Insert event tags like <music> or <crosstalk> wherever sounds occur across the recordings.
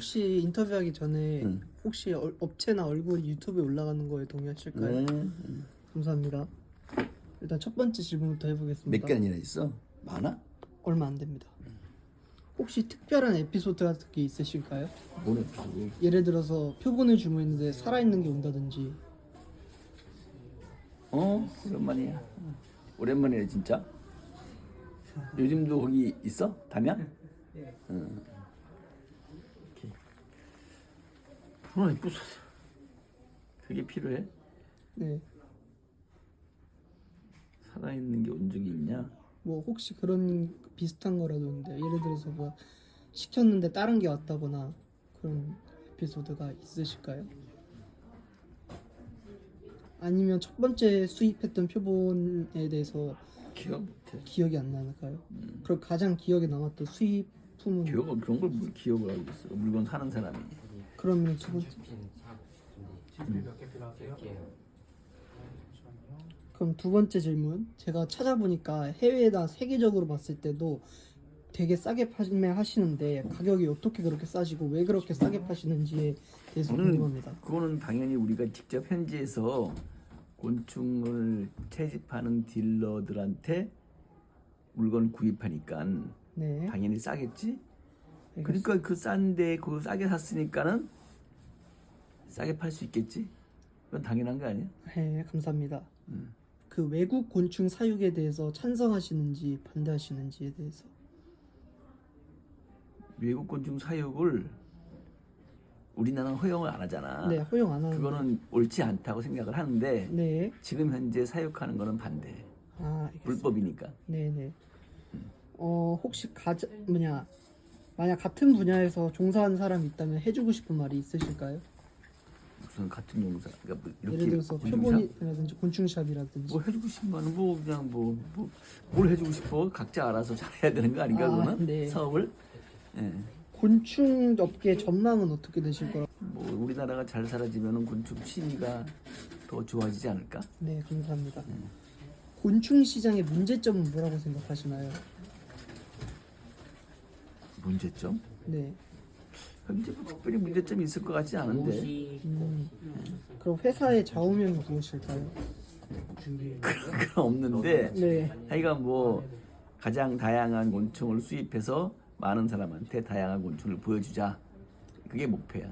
혹시 인터뷰하기 전에 응. 혹시 얼- 업체나 얼굴이 유튜브에 올라가는 거에 동의하실까요? 네. 감사합니다. 일단 첫 번째 질문부터 해보겠습니다. 몇 개나 있어? 많아? 얼마 안 됩니다. 혹시 특별한 에피소드 같은 게 있으실까요? 뭐는 그 예를 들어서 표본을 주문했는데 살아있는 게 온다든지 어 오랜만이야. 오랜만이네 진짜. 요즘도 거기 있어? 담양? 응. 이렇게. 어, 부서. 그게 필요해? 네. 살아있는 게 온 적이 있냐? 뭐 혹시 그런 비슷한 거라던데 예를 들어서 뭐 시켰는데 다른 게 왔다거나 그런 에피소드가 있으실까요? 아니면 첫 번째 수입했던 표본에 대해서 기억 못해. 기억이 안 나는가요? 그럼 가장 기억에 남았던 수입품은 기억은 그런 걸 뭘 기억을 하고 있어? 물건 사는 사람이. 그러면 두 번째 몇개 필요하세요? 그럼 두 번째 질문 제가 찾아보니까 해외나 세계적으로 봤을 때도 되게 싸게 판매하시는데 가격이 어떻게 그렇게 싸지고 왜 그렇게 싸게 파시는지에 대해서 저는 궁금합니다. 그거는 당연히 우리가 직접 현지에서 곤충을 채집하는 딜러들한테 물건 구입하니까 네. 당연히 싸겠지. 알겠습니다. 그러니까 그 싼데 그거 싸게 샀으니까는 싸게 팔 수 있겠지. 그건 당연한 거 아니야? 네, 감사합니다. 음. 그 외국 곤충 사육에 대해서 찬성하시는지 반대하시는지에 대해서 외국 곤충 사육을 우리나라는 허용을 안 하잖아. 네 허용 안 하는 그거는 옳지 않다고 생각을 하는데 네. 지금 현재 사육하는 거는 반대. 아 알겠습니다. 불법이니까. 네 네. 어 혹시 가자 뭐냐 만약 같은 분야에서 종사하는 사람이 있다면 해주고 싶은 말이 있으실까요? 무슨 같은 용사. 그러니까 뭐 이렇게 예를 들어서 사- 표본이라든지 곤충샵이라든지 뭐 해주고 싶으면 뭐 그냥 뭐 뭐 뭘 해주고 싶어 각자 알아서 <laughs> 잘해야 되는 거 아닌가 아, 그거는 네. 사업을 예. 곤충 업계 전망은 어떻게 되실 거라고? 뭐 우리나라가 잘 사라지면은 곤충 취미가 더 좋아지지 않을까? 네 감사합니다. 곤충 시장의 문제점은 뭐라고 생각하시나요? 문제점? 네. 현재 뭐 특별히 문제점이 있을 것 같지 않은데 음, 그럼 회사의 좌우명이 무엇일까요? 그런 건 없는데 네. 하여간 뭐 가장 다양한 곤충을 수입해서 많은 사람한테 다양한 곤충을 보여주자 그게 목표야.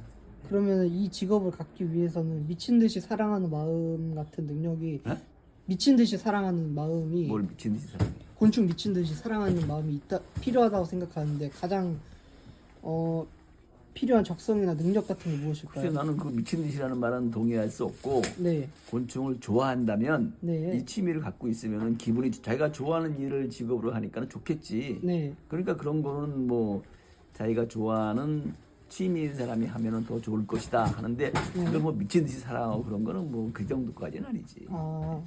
그러면 이 직업을 갖기 위해서는 미친 듯이 사랑하는 마음 같은 능력이 어? 미친 듯이 사랑하는 마음이 뭘 미친 듯이 사랑해. 곤충 미친 듯이 사랑하는 마음이 있다 필요하다고 생각하는데 가장 어 필요한 적성이나 능력 같은 게 글쎄 무엇일까요? 나는 그 미친 듯이라는 말은 동의할 수 없고 네, 곤충을 좋아한다면 네, 이 취미를 갖고 있으면은 기분이 자기가 좋아하는 일을 직업으로 하니까는 좋겠지. 네, 그러니까 그런 거는 뭐 자기가 좋아하는 취미인 사람이 하면은 더 좋을 것이다 하는데 그걸 뭐 미친 듯이 사랑하고 그런 거는 뭐 그 정도까지는 아니지. 아,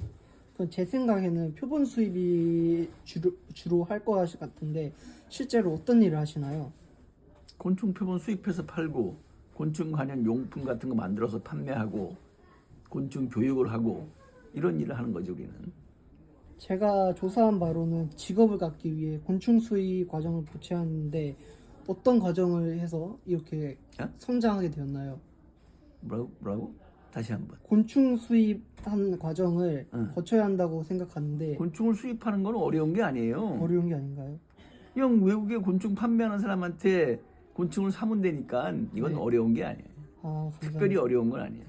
그럼 제 생각에는 표본 수입이 주로 주로 할 것 같은데 실제로 어떤 일을 하시나요? 곤충 표본 수입해서 팔고 곤충 관련 용품 같은 거 만들어서 판매하고 곤충 교육을 하고 이런 일을 하는 거죠 우리는. 제가 조사한 바로는 직업을 갖기 위해 곤충 수입 과정을 거쳐야하는데 어떤 과정을 해서 이렇게 어? 성장하게 되었나요? 뭐라고 뭐라고? 다시 한번. 곤충 수입한 과정을 응. 거쳐야 한다고 생각하는데 곤충을 수입하는 건 어려운 게 아니에요. 어려운 게 아닌가요? 그냥 외국에 곤충 판매하는 사람한테 곤충을 사면 되니까 이건 네. 어려운 게 아니에요. 아. 특별히 어려운 건 아니에요.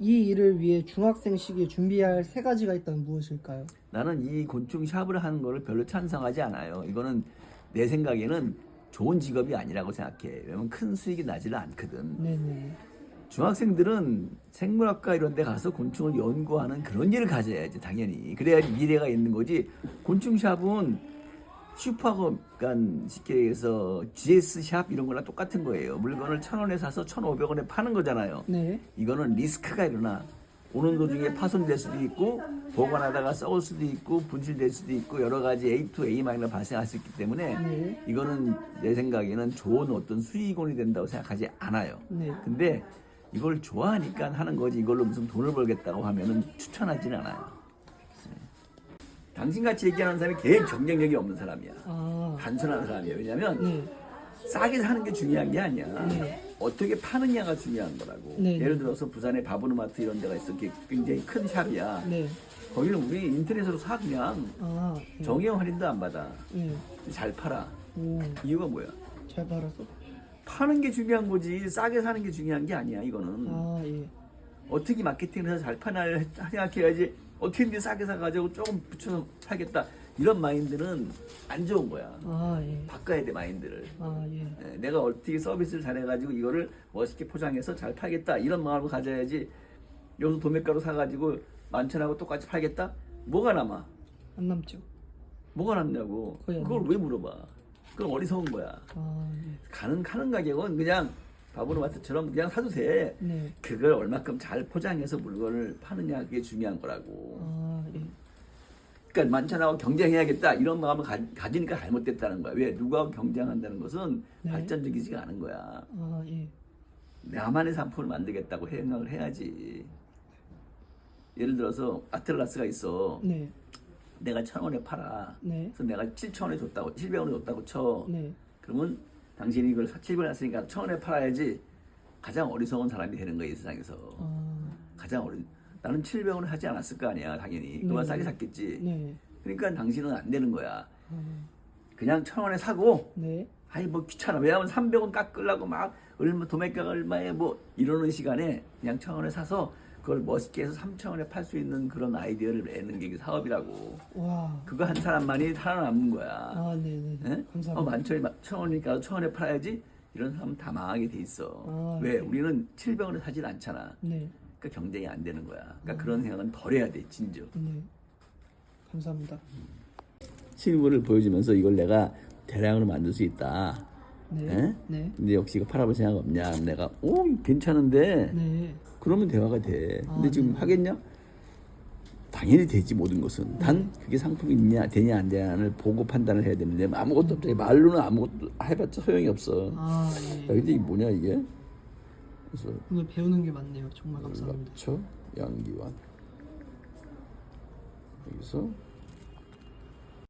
이 일을 위해 중학생 시기에 준비해야 할세 가지가 있다면 무엇일까요? 나는 이 곤충 샵을 하는 거를 별로 찬성하지 않아요. 이거는 내 생각에는 좋은 직업이 아니라고 생각해. 왜냐면 큰 수익이 나지를 않거든. 네네. 중학생들은 생물학과 이런 데 가서 곤충을 연구하는 그런 일을 가져야지 당연히. 그래야지 미래가 있는 거지. 곤충 샵은 슈퍼하고 그러니까 쉽게 얘기해서 GS 샵 이런 거랑 똑같은 거예요. 물건을 천 원에 사서 천 오백 원에 파는 거잖아요. 네. 이거는 리스크가 일어나 오는 도중에 파손될 수도 있고 보관하다가 썩을 수도 있고 분실될 수도 있고 여러 가지 A to A 마이너가 발생할 수 있기 때문에 네. 이거는 내 생각에는 좋은 어떤 수익원이 된다고 생각하지 않아요. 네. 근데 이걸 좋아하니까 하는 거지 이걸로 무슨 돈을 벌겠다고 하면은 추천하지는 않아요. 네. 당신같이 얘기하는 사람이 제일 경쟁력이 없는 사람이야. 아, 단순한 사람이에요. 왜냐면 네. 싸게 사는 게 중요한 게 아니야. 네. 어떻게 파느냐가 중요한 거라고. 네. 예를 들어서 부산에 바브르마트 이런 데가 있어. 굉장히 큰 샵이야. 네. 거기는 우리 인터넷으로 사 그냥 아, 네. 정형 할인도 안 받아. 네. 잘 팔아. 오, 이유가 뭐야? 잘 팔아서. 파는 게 중요한 거지 싸게 사는 게 중요한 게 아니야 이거는 아, 예. 어떻게 마케팅을 해서 잘 파나 생각해야지 어떻게든 싸게 사가지고 조금 붙여서 팔겠다 이런 마인드는 안 좋은 거야 아, 예. 바꿔야 돼 마인드를 아, 예. 예, 내가 어떻게 서비스를 잘해가지고 이거를 멋있게 포장해서 잘 팔겠다 이런 마음을 가져야지 여기서 도매가로 사가지고 만천하고 똑같이 팔겠다 뭐가 남아 안 남죠. 뭐가 남냐고 그걸. 왜 물어봐 그건 어리석은 거야 아, 예. 가는 가는 가격은 그냥 바브로마트처럼 그냥 사도 돼 네. 그걸 얼마큼 잘 포장해서 물건을 파느냐 그게 중요한 거라고. 아, 예. 그러니까 만천하고 경쟁해야겠다 이런 마음을 가, 지니까 잘못됐다는 거야. 왜 누구하고 경쟁한다는 것은 네. 발전적이지가 않은 거야. 아, 예. 나만의 상품을 만들겠다고 생각을 해야지. 예를 들어서 아틀라스가 있어. 네. 내가 천 원에 팔아. 네. 그래서 내가 칠천 원에 줬다고, 칠백 원에 줬다고 쳐. 네. 그러면 당신이 이걸 칠백 원에 샀으니까 천 원에 팔아야지. 가장 어리석은 사람이 되는 이 세상에서. 아, 가장 어린 나는 700원을 하지 않았을 거 아니야 당연히 네. 싸게 샀겠지 네. 그러니까 당신은 안 되는 거야 아, 그냥 천 원에 사고 네. 아이 뭐 귀찮아 왜냐면 300원 깎으려고 막 얼마 도매가가 얼마에 뭐 이러는 시간에 그냥 천 원에 사서 그걸 멋있게 해서 3천 원에 팔 수 있는 그런 아이디어를 내는 게 사업이라고 와. 그거 한 사람만이 살아남는 거야 아, 네, 네. 예? 감사합니다. 어, 만천에 천 원이니까 천 원에 팔아야지 이런 사람 다 망하게 돼 있어 아, 왜 네. 우리는 700원에 사진 않잖아 네. 그러니까 경쟁이 안 되는 거야. 그러니까 음. 그런 생각은 버려야 돼, 진짜. 네. 감사합니다. 실물을 보여주면서 이걸 내가 대량으로 만들 수 있다. 네. 예? 네. 근데 역시 이거 팔아볼 생각 없냐? 내가 오 괜찮은데 네. 그러면 대화가 돼. 근데 아, 지금 네. 하겠냐? 당연히 되지 모든 것은. 단 그게 상품이 있냐 되냐 안 되냐를 보고 판단을 해야 되는데 아무것도 없잖아. 말로는 아무것도 해봤자 소용이 없어. 아, 야, 예. 근데 이게 뭐냐 이게? 그래서 오늘 배우는 게 많네요. 정말 감사합니다. 연락처 양기환 여기서